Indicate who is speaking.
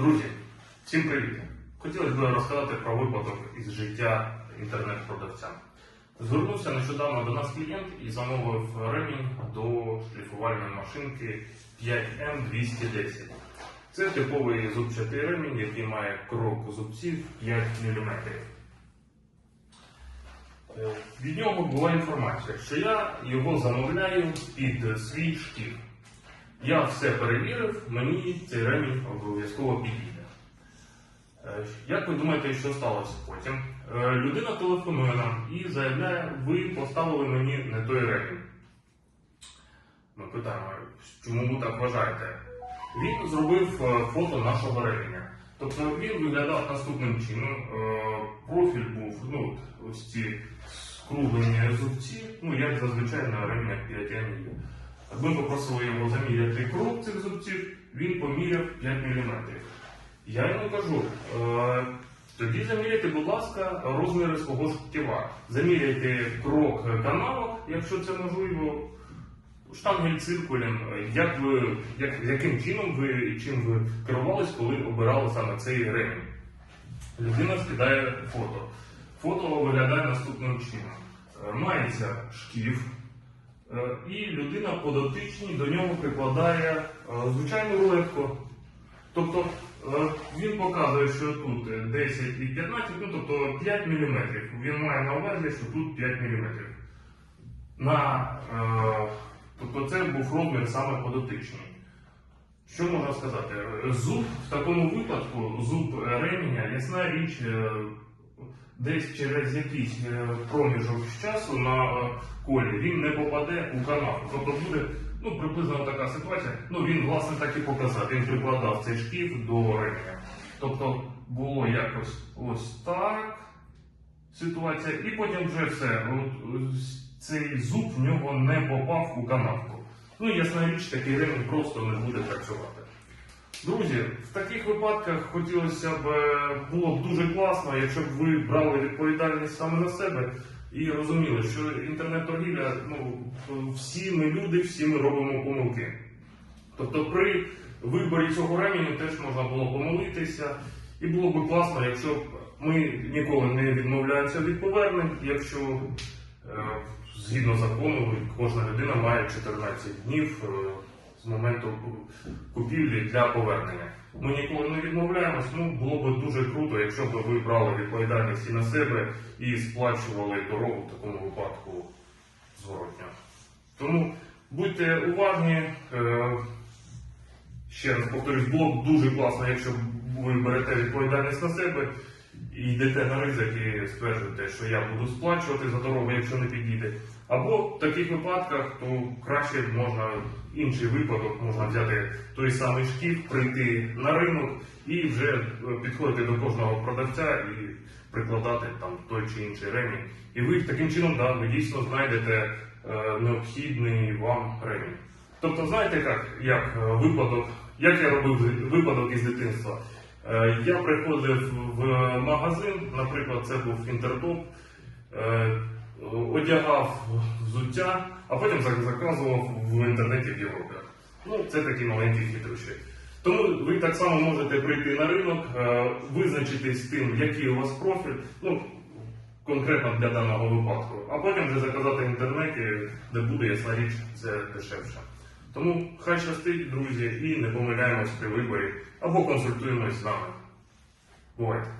Speaker 1: Друзі, всім привіт! Хотілося б розказати про випадок із життя інтернет-продавця. Звернувся нещодавно до нас клієнт і замовив ремінь до шліфувальної машинки 5М210. Це типовий зубчатий ремінь, який має крок зубців 5 мм. Від нього була інформація, що я його замовляю під свій шкіф. Я все перевірив, мені цей ремінь обов'язково підійде. Е, Як ви думаєте, що сталося потім? Е, Людина телефонує нам і заявляє, ви поставили мені не той ремінь. Ми питаємо, чому ви так вважаєте? Він зробив е, фото нашого ременя. Тобто він виглядав наступним чином. Профіль був ну, ось ці скруглені зубці, ну як зазвичай на ременях 5 є. Ми попросили його заміряти круг цих зубців, він поміряв 5 мм. Я йому кажу, е, тоді заміряйте, будь ласка, розміри свого шківа. Заміряйте крок каналу, якщо це можливо, штангель циркулем, як ви, як, яким чином ви і чим ви керувались, коли обирали саме цей ремінь. Людина скидає фото. Фото виглядає наступним чином. Е, Мається шкіф, і людина по дотичній до нього прикладає е, звичайну рулетку. Тобто е, він показує, що тут е, 10 і 15, ну тобто 5 мм. Він має на увазі, що тут 5 мм. На, е, тобто це був розмір саме подотичний. Що можна сказати? Е, Зуб в такому випадку, зуб е, ременя, ясна річ, е, десь через якийсь е, проміжок часу на е, колі він не попаде у канал. Тобто буде ну, приблизно така ситуація. Ну він власне так і показав. Він прикладав цей шкіф до ременя. Тобто було якось ось так ситуація, і потім вже все. Цей зуб в нього не попав у канавку. Ну, ясна річ, такий ремінь просто не буде працювати. Друзі, в таких випадках хотілося б е, було б дуже класно, якщо б ви брали відповідальність саме на себе і розуміли, що інтернет-торгівля, ну всі ми люди, всі ми робимо помилки. Тобто при виборі цього ременю теж можна було помилитися, і було б класно, якщо б ми ніколи не відмовляємося від повернень, якщо е, згідно закону кожна людина має 14 днів е, з моменту купівлі для повернення. Ми ніколи не відмовляємось, ну було б дуже круто, якщо б ви брали відповідальність і на себе і сплачували дорогу в такому випадку зворотньо. Тому будьте уважні. е, Ще раз повторюсь, було б дуже класно, якщо ви берете відповідальність на себе і йдете на ризик і стверджуєте, що я буду сплачувати за дорогу, якщо не підійде. Або в таких випадках, то краще можна інший випадок, можна взяти той самий шкіф, прийти на ринок і вже е, підходити до кожного продавця і прикладати там той чи інший ремінь. І ви таким чином да, ви дійсно знайдете е, необхідний вам ремінь. Тобто, знаєте, як, як е, випадок, як я робив випадок із дитинства? Я приходив в магазин, наприклад, це був інтертоп, одягав взуття, а потім заказував в інтернеті в Європі. Ну, це такі маленькі хитрощі. Тому ви так само можете прийти на ринок, е, визначитись з тим, який у вас профіль. Ну, конкретно для даного випадку, а потім вже заказати в інтернеті, де буде ясна річ, це дешевше. Тому хай щастить, друзі, і не помиляємось при виборі або консультуємось з нами. Бувайте!